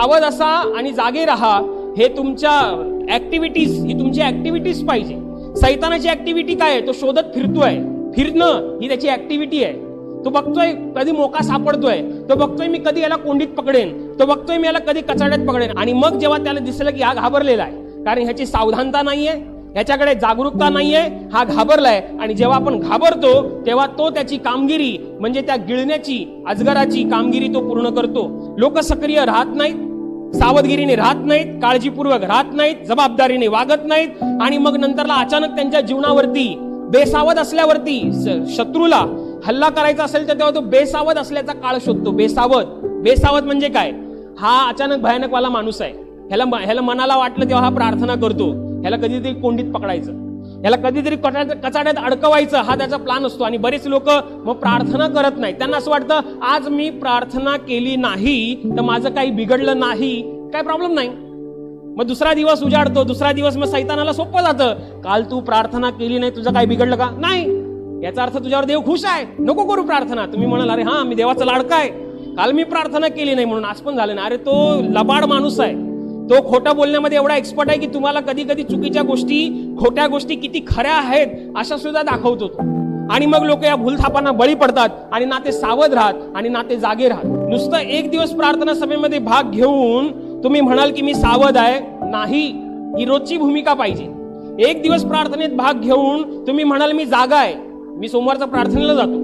सावध असा आणि जागे राहा हे तुमच्या ऍक्टिव्हिटीज ही तुमची ऍक्टिव्हिटीज पाहिजे. सैतानाची ऍक्टिव्हिटी काय आहे? तो शोधत फिरतोय. फिरणं ही त्याची ऍक्टिव्हिटी आहे. तो बघतोय कधी मोका सापडतोय. तो बघतोय मी कधी याला कोंडीत पकडेन. तो बघतोय मी याला कधी कचाड्यात पकडेन. आणि मग जेव्हा त्याला दिसलं की हा घाबरलेला आहे कारण ह्याची सावधानता नाहीये ह्याच्याकडे जागरूकता नाहीये हा घाबरलाय. आणि जेव्हा आपण घाबरतो तेव्हा तो त्याची कामगिरी म्हणजे त्या गिळण्याची अजगराची कामगिरी तो पूर्ण करतो. लोक सक्रिय राहत नाहीत. सावधगिरीने राहत नाहीत काळजीपूर्वक राहत नाहीत जबाबदारीने वागत नाहीत आणि मग नंतरला अचानक त्यांच्या जीवनावरती बेसावध असल्यावरती शत्रूला हल्ला करायचा असेल तर तेव्हा तो बेसावध असल्याचा काळ शोधतो. बेसावध. बेसावध म्हणजे काय? हा अचानक भयानकवाला माणूस आहे. ह्याला ह्याला मनाला वाटलं तेव्हा हा प्रार्थना करतो. ह्याला कधीतरी कोंडीत पकडायचं. ह्याला कधीतरी कचाड्यात अडकवायचं हा त्याचा प्लान असतो. आणि बरेच लोक मग प्रार्थना करत नाहीत. त्यांना असं वाटतं आज मी प्रार्थना केली नाही तर माझं काही बिघडलं नाही. काय प्रॉब्लेम नाही. मग दुसरा दिवस उजाडतो. दुसरा दिवस मग सैतानाला सोपं जातं. काल तू प्रार्थना केली नाही तुझं काही बिघडलं का? नाही. याचा अर्थ तुझ्यावर देव खुश आहे. नको करू प्रार्थना. तुम्ही म्हणाल अरे हा मी देवाचा लाडका आहे. काल मी प्रार्थना केली नाही म्हणून आज पण झालं ना अरे तो लबाड माणूस आहे. तो खोटं बोलण्यामध्ये एवढा एक्सपर्ट आहे की तुम्हाला कधी कधी चुकीच्या गोष्टी खोट्या गोष्टी किती खऱ्या आहेत अशा सुद्धा दाखवतो तो. आणि मग लोक या भूलथापांना बळी पडतात आणि ना ते सावध राहत आणि ना ते जागे राहत. नुसतं एक दिवस प्रार्थना सभेमध्ये भाग घेऊन तुम्ही म्हणाल की मी सावध आहे नाही ही रोजची भूमिका पाहिजे. एक दिवस प्रार्थनेत भाग घेऊन तुम्ही म्हणाल मी जागा आहे मी सोमवारचा प्रार्थनेला जातो.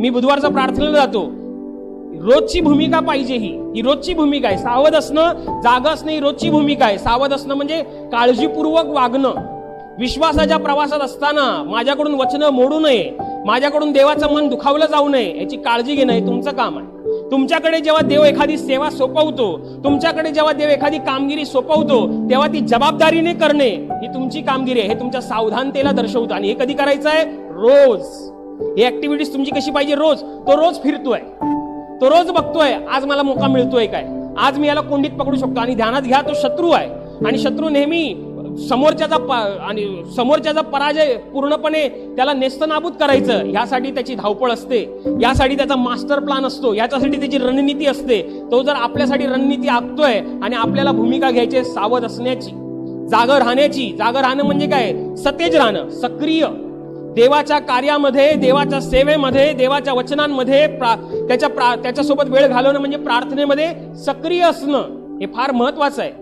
मी बुधवारचा प्रार्थनेला जातो. रोजची भूमिका पाहिजे ही. ही रोजची भूमिका आहे. सावध असणं जागा असणं ही रोजची भूमिका आहे. सावध असणं म्हणजे काळजीपूर्वक वागणं. विश्वासाच्या प्रवासात असताना माझ्याकडून वचनं मोडू नये. माझ्याकडून देवाचं मन दुखावलं जाऊ नये याची काळजी घेणं हे तुमचं काम आहे. तुमच्याकडे जेव्हा देव एखादी सेवा सोपवतो तुमच्याकडे जेव्हा देव एखादी कामगिरी सोपवतो तेव्हा ती जबाबदारीने करणे ही तुमची कामगिरी आहे. हे तुमच्या सावधानतेला दर्शवतं आणि हे कधी करायचं आहे? रोज. ही ऍक्टिव्हिटीज तुमची कशी पाहिजे? रोज. तो रोज फिरतोय. तो रोज बघतोय आज मला मोका मिळतोय काय? आज मी याला कोंडीत पकडू शकतो आणि ध्यानात घ्या तो शत्रू आहे. आणि शत्रू नेहमी समोरच्याचा आणि समोरच्याचा पराजय पूर्णपणे त्याला नेस्तनाबूत करायचं यासाठी त्याची धावपळ असते. यासाठी त्याचा मास्टर प्लान असतो याच्यासाठी त्याची रणनीती असते. तो जर आपल्यासाठी रणनीती आखतोय आणि आपल्याला भूमिका घ्यायची सावध असण्याची जागर राहण्याची जाग राहणं म्हणजे काय? सतेज राहणं सक्रिय. देवाच्या कार्यामध्ये देवाच्या सेवेमध्ये देवाच्या वचनांमध्ये प्रा- त्याच्या प्रा- त्याच्यासोबत वेळ घालवणं म्हणजे प्रार्थनेमध्ये सक्रिय असणं हे फार महत्वाचं आहे.